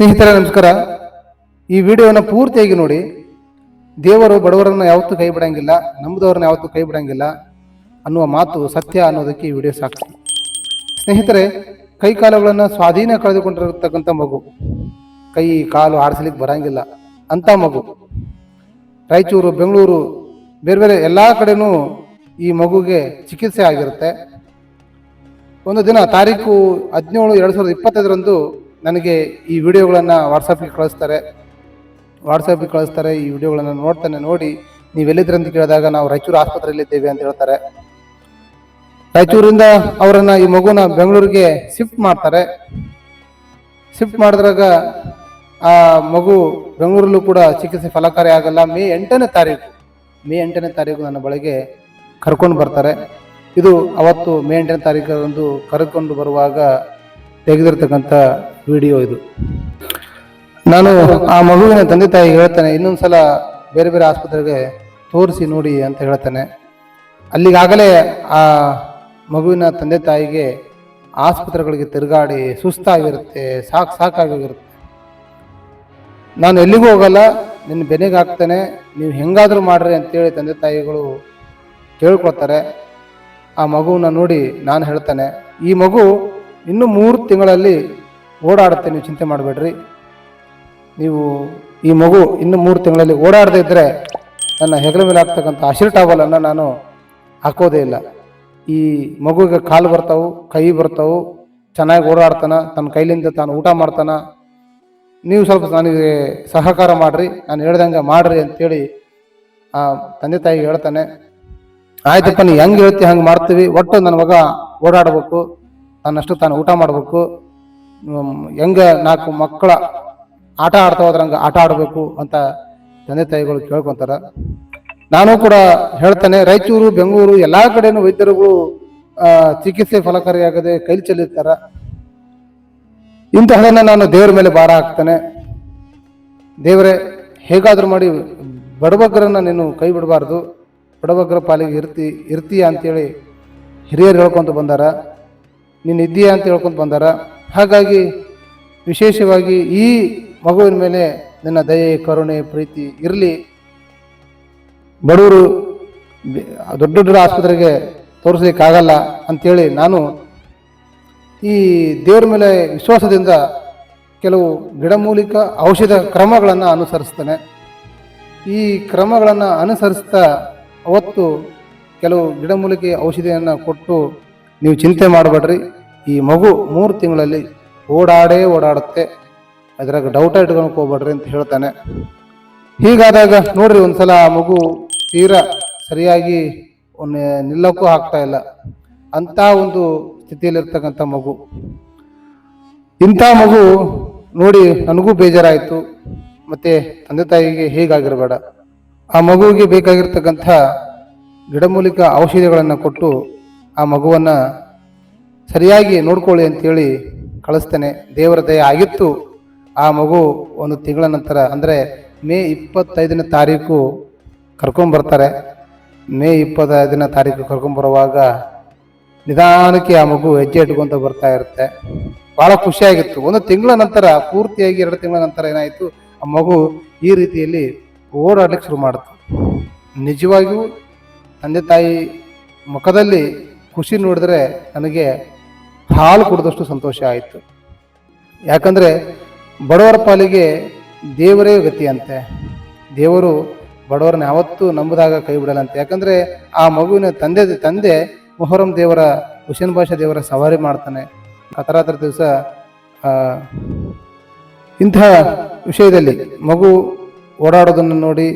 ಸ್ನೇಹಿತರೆ, ನಮಸ್ಕಾರ. ಈ ವಿಡಿಯೋನ ಪೂರ್ತಿಯಾಗಿ ನೋಡಿ. ದೇವರು ಬಡವರನ್ನು ಯಾವತ್ತೂ ಕೈ ಬಿಡಂಗಿಲ್ಲ ನಂಬಿದವ್ರನ್ನ ಯಾವತ್ತೂ ಕೈ ಬಿಡಂಗಿಲ್ಲ ಅನ್ನುವ ಮಾತು ಸತ್ಯ ಅನ್ನೋದಕ್ಕೆ ಈ ವಿಡಿಯೋ ಸಾಕ್ಷಿ ಸ್ನೇಹಿತರೆ, ಕೈ ಕಾಲುಗಳನ್ನು ಸ್ವಾಧೀನ ಕಳೆದುಕೊಂಡಿರತಕ್ಕಂಥ ಮಗು. ಕೈ, ಕಾಲು ಆಡಿಸ್ಲಿಕ್ಕೆ ಬರಂಗಿಲ್ಲ ಅಂತ ಮಗು. ರಾಯಚೂರು, ಬೆಂಗಳೂರು, ಬೇರೆ ಬೇರೆ ಎಲ್ಲ ಕಡೆನೂ ಈ ಮಗುಗೆ ಚಿಕಿತ್ಸೆ ಆಗಿರುತ್ತೆ. ಒಂದು ದಿನ ತಾರೀಕು ಹದಿನೇಳು ಎರಡು ಸಾವಿರದ ಇಪ್ಪತ್ತೈದರಂದು ನನಗೆ ಈ ವಿಡಿಯೋಗಳನ್ನು ವಾಟ್ಸಪ್ಗೆ ಕಳಿಸ್ತಾರೆ. ವಾಟ್ಸಪ್ಗೆ ಕಳಿಸ್ತಾರೆ, ಈ ವಿಡಿಯೋಗಳನ್ನು ನೋಡ್ತಾನೆ ನೋಡಿ. ನೀವೆಲ್ಲಿದ್ರಿ ಅಂತ ಕೇಳಿದಾಗ ನಾವು ರಾಯಚೂರು ಆಸ್ಪತ್ರೆಯಲ್ಲಿದ್ದೇವೆ ಅಂತ ಹೇಳ್ತಾರೆ. ರಾಯಚೂರಿಂದ ಅವರನ್ನು ಈ ಮಗುನ ಬೆಂಗಳೂರಿಗೆ ಶಿಫ್ಟ್ ಮಾಡ್ತಾರೆ. ಶಿಫ್ಟ್ ಮಾಡಿದ್ರಾಗ ಆ ಮಗು ಬೆಂಗಳೂರಲ್ಲೂ ಕೂಡ ಚಿಕಿತ್ಸೆ ಫಲಕಾರಿ ಆಗಲ್ಲ. ಮೇ ಎಂಟನೇ ತಾರೀಕು, ಮೇ ಎಂಟನೇ ತಾರೀಕು ನನ್ನ ಬಳಿಗೆ ಕರ್ಕೊಂಡು ಬರ್ತಾರೆ. ಇದು ಅವತ್ತು ಮೇ ಎಂಟನೇ ತಾರೀಕರಂದು ಕರ್ಕೊಂಡು ಬರುವಾಗ ತೆಗೆದಿರ್ತಕ್ಕಂಥ ವಿಡಿಯೋ ಇದು. ನಾನು ಆ ಮಗುವಿನ ತಂದೆ ತಾಯಿಗೆ ಹೇಳ್ತಾನೆ, ಇನ್ನೊಂದ್ಸಲ ಬೇರೆ ಬೇರೆ ಆಸ್ಪತ್ರೆಗೆ ತೋರಿಸಿ ನೋಡಿ ಅಂತ ಹೇಳ್ತಾನೆ. ಅಲ್ಲಿಗಾಗಲೇ ಆ ಮಗುವಿನ ತಂದೆ ತಾಯಿಗೆ ಆಸ್ಪತ್ರೆಗಳಿಗೆ ತಿರುಗಾಡಿ ಸುಸ್ತಾಗಿರುತ್ತೆ, ಸಾಕು ಸಾಕಾಗಿರುತ್ತೆ. ನಾನು ಎಲ್ಲಿಗೂ ಹೋಗಲ್ಲ, ನಿನ್ನ ಬೆನೆಗೆ ಹಾಕ್ತೇನೆ, ನೀವು ಹೆಂಗಾದರೂ ಮಾಡ್ರಿ ಅಂತೇಳಿ ತಂದೆ ತಾಯಿಗಳು ಕೇಳ್ಕೊಳ್ತಾರೆ. ಆ ಮಗುವನ್ನ ನೋಡಿ ನಾನು ಹೇಳ್ತಾನೆ, ಈ ಮಗು ಇನ್ನು ಮೂರು ತಿಂಗಳಲ್ಲಿ ಓಡಾಡುತ್ತೆ ನೀವು ಚಿಂತೆ ಮಾಡಬೇಡ್ರಿ. ನೀವು ಈ ಮಗು ಇನ್ನು ಮೂರು ತಿಂಗಳಲ್ಲಿ ಓಡಾಡದೇ ಇದ್ದರೆ ನನ್ನ ಹೆಗಲ ಮೇಲೆ ಆಗ್ತಕ್ಕಂಥ ಹಸಿರು ಟಾವಲನ್ನು ನಾನು ಹಾಕೋದೇ ಇಲ್ಲ. ಈ ಮಗುವಿಗೆ ಕಾಲು ಬರ್ತಾವು, ಕೈ ಬರ್ತಾವು, ಚೆನ್ನಾಗಿ ಓಡಾಡ್ತಾನೆ, ತನ್ನ ಕೈಲಿಂದ ತಾನು ಊಟ ಮಾಡ್ತಾನೆ. ನೀವು ಸ್ವಲ್ಪ ನನಗೆ ಸಹಕಾರ ಮಾಡಿರಿ, ನಾನು ಹೇಳ್ದಂಗೆ ಮಾಡಿರಿ ಅಂತೇಳಿ ಆ ತಂದೆ ತಾಯಿಗೆ ಹೇಳ್ತಾನೆ. ಆಯ್ತಪ್ಪ ನೀ ಹೆಂಗೆ ಹೇಳ್ತಿ ಹಂಗೆ ಮಾಡ್ತೀವಿ, ಒಟ್ಟು ನನ್ನ ಮಗ ಓಡಾಡಬೇಕು, ತನ್ನಷ್ಟು ತಾನು ಊಟ ಮಾಡಬೇಕು. ಹೆಂಗೆ ನಾಲ್ಕು ಮಕ್ಕಳ ಆಟ ಆಡ್ತಾ ಹೋದ್ರಂಗೆ ಆಟ ಆಡಬೇಕು ಅಂತ ತಂದೆ ತಾಯಿಗಳು ಕೇಳ್ಕೊತಾರ. ನಾನು ಕೂಡ ಹೇಳ್ತೇನೆ, ರಾಯಚೂರು, ಬೆಂಗಳೂರು ಎಲ್ಲಾ ಕಡೆನೂ ವೈದ್ಯರುಗಳು ಚಿಕಿತ್ಸೆ ಫಲಕಾರಿಯಾಗದೆ ಕೈಲಿ ಚೆಲ್ಲಿರ್ತಾರ. ಇಂತಹದನ್ನು ನಾನು ದೇವರ ಮೇಲೆ ಭಾರ ಹಾಕ್ತೇನೆ. ದೇವರೇ, ಹೇಗಾದರೂ ಮಾಡಿ ಬಡವಗ್ರನ್ನ ನೀನು ಕೈ ಬಿಡಬಾರ್ದು. ಬಡಬಗ್ಗರ ಪಾಲಿಗೆ ಇರ್ತಿ, ಇರ್ತೀಯ ಅಂತೇಳಿ ಹಿರಿಯರು ಹೇಳ್ಕೊಂತ ಬಂದಾರ. ನೀನು ಇದ್ದೀಯಾ ಅಂತ ಹೇಳ್ಕೊಂತ ಬಂದಾರ. ಹಾಗಾಗಿ ವಿಶೇಷವಾಗಿ ಈ ಮಗುವಿನ ಮೇಲೆ ನನ್ನ ದಯೆ, ಕರುಣೆ, ಪ್ರೀತಿ ಇರಲಿ. ಬಡವರು ದೊಡ್ಡ ದೊಡ್ಡ ಆಸ್ಪತ್ರೆಗೆ ತೋರಿಸ್ಲಿಕ್ಕಾಗಲ್ಲ ಅಂಥೇಳಿ ನಾನು ಈ ದೇವರ ಮೇಲೆ ವಿಶ್ವಾಸದಿಂದ ಕೆಲವು ಗಿಡಮೂಲಿಕ ಔಷಧ ಕ್ರಮಗಳನ್ನು ಅನುಸರಿಸ್ತೇನೆ. ಈ ಕ್ರಮಗಳನ್ನು ಅನುಸರಿಸ್ತಾ ಅವತ್ತು ಕೆಲವು ಗಿಡಮೂಲಿಕೆ ಔಷಧಿಯನ್ನು ಕೊಟ್ಟು ನೀವು ಚಿಂತೆ ಮಾಡಬೇಡ್ರಿ. ಈ ಮಗು ಮೂರು ತಿಂಗಳಲ್ಲಿ ಓಡಾಡೇ ಓಡಾಡುತ್ತೆ. ಅದ್ರಾಗ ಡೌಟ ಇಟ್ಕೊಳಕ್ ಹೋಗ್ಬೇಡ್ರಿ ಅಂತ ಹೇಳ್ತಾನೆ. ಹೀಗಾದಾಗ ನೋಡ್ರಿ ಒಂದ್ಸಲ ಆ ಮಗು ತೀರಾ ಸರಿಯಾಗಿ ನಿಲ್ಲಕ್ಕೂ ಆಗ್ತಾ ಇಲ್ಲ. ಅಂತ ಒಂದು ಸ್ಥಿತಿಯಲ್ಲಿರ್ತಕ್ಕಂಥ ಮಗು. ಇಂಥ ಮಗು ನೋಡಿ ನನಗೂ ಬೇಜಾರಾಯಿತು. ಮತ್ತೆ ತಂದೆ ತಾಯಿಗೆ ಹೇಗಾಗಿರಬೇಡ. ಆ ಮಗುವಿಗೆ ಬೇಕಾಗಿರ್ತಕ್ಕಂಥ ಗಿಡಮೂಲಿಕ ಔಷಧಿಗಳನ್ನು ಕೊಟ್ಟು ಆ ಮಗುವನ್ನು ಸರಿಯಾಗಿ ನೋಡ್ಕೊಳ್ಳಿ ಅಂತೇಳಿ ಕಳಿಸ್ತೇನೆ. ದೇವರ ದಯ ಆಗಿತ್ತು. ಆ ಮಗು ಒಂದು ತಿಂಗಳ ನಂತರ, ಅಂದರೆ ಮೇ ಇಪ್ಪತ್ತೈದನೇ ತಾರೀಕು ಕರ್ಕೊಂಬರ್ತಾರೆ ಮೇ ಇಪ್ಪತ್ತೈದನೇ ತಾರೀಕು ಕರ್ಕೊಂಬರುವಾಗ ನಿಧಾನಕ್ಕೆ ಆ ಮಗು ಹೆಜ್ಜೆ ಇಟ್ಕೊಂತ ಬರ್ತಾ ಇರುತ್ತೆ. ಭಾಳ ಖುಷಿಯಾಗಿತ್ತು. ಒಂದು ತಿಂಗಳ ನಂತರ, ಪೂರ್ತಿಯಾಗಿ ಎರಡು ತಿಂಗಳ ನಂತರ ಏನಾಯಿತು? ಆ ಮಗು ಈ ರೀತಿಯಲ್ಲಿ ಓಡಾಡ್ಲಿಕ್ಕೆ ಶುರು ಮಾಡಿತು. ನಿಜವಾಗಿಯೂ ತಂದೆ ತಾಯಿ ಮುಖದಲ್ಲಿ ಖುಷಿ ನೋಡಿದ್ರೆ ನನಗೆ ಹಾಲು ಕುಡಿದಷ್ಟು ಸಂತೋಷ ಆಯಿತು. ಯಾಕಂದರೆ ಬಡವರ ಪಾಲಿಗೆ ದೇವರೇ ಗತಿ ಅಂತೆ ದೇವರು ಬಡವರನ್ನ ಯಾವತ್ತೂ ನಂಬುದಾಗ ಕೈ ಬಿಡಲ್ಲಂತೆ ಯಾಕಂದರೆ ಆ ಮಗುವಿನ ತಂದೆ ತಂದೆ ಮೊಹರಂ ದೇವರ, ಹುಸೇನ್ ಭಾಷಾ ದೇವರ ಸವಾರಿ ಮಾಡ್ತಾನೆ. ಕತರಾತ್ರ ದಿವಸ ಇಂತಹ ವಿಷಯದಲ್ಲಿ ಮಗು ಓಡಾಡೋದನ್ನು ನೋಡಿ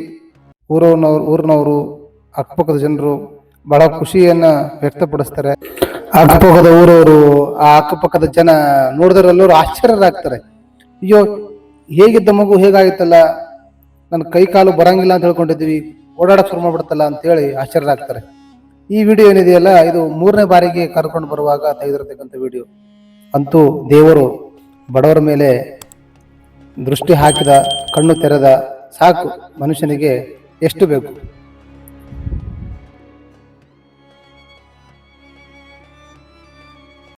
ಊರವ್ರನವ್ರು ಊರಿನವರು, ಅಕ್ಕಪಕ್ಕದ ಜನರು ಬಹಳ ಖುಷಿಯನ್ನು ವ್ಯಕ್ತಪಡಿಸ್ತಾರೆ. ಅಕ್ಕಪಕ್ಕದ ಊರವರು, ಆ ಅಕ್ಕಪಕ್ಕದ ಜನ ನೋಡಿದ್ರಲ್ಲವರು ಆಶ್ಚರ್ಯರಾಗ್ತಾರೆ. ಅಯ್ಯೋ, ಹೇಗಿದ್ದ ಮಗು, ಹೇಗಾಗಿತ್ತಲ್ಲ? ನನ್ನ ಕೈ ಕಾಲು ಬರಂಗಿಲ್ಲ ಅಂತ ಹೇಳ್ಕೊಂಡಿದ್ವಿ ಓಡಾಡಕ್ ಶುರು ಮಾಡ್ಬಿಡ್ತಲ್ಲ ಅಂತೇಳಿ ಆಶ್ಚರ್ಯರಾಗ್ತಾರೆ. ಈ ವಿಡಿಯೋ ಏನಿದೆಯಲ್ಲ, ಇದು ಮೂರನೇ ಬಾರಿಗೆ ಕರ್ಕೊಂಡು ಬರುವಾಗ ತೆಗೆದಿರತಕ್ಕಂಥ ವಿಡಿಯೋ. ಅಂತೂ ದೇವರು ಬಡವರ ಮೇಲೆ ದೃಷ್ಟಿ ಹಾಕಿದ, ಕಣ್ಣು ತೆರೆದ ಸಾಕು ಮನುಷ್ಯನಿಗೆ ಎಷ್ಟು ಬೇಕು?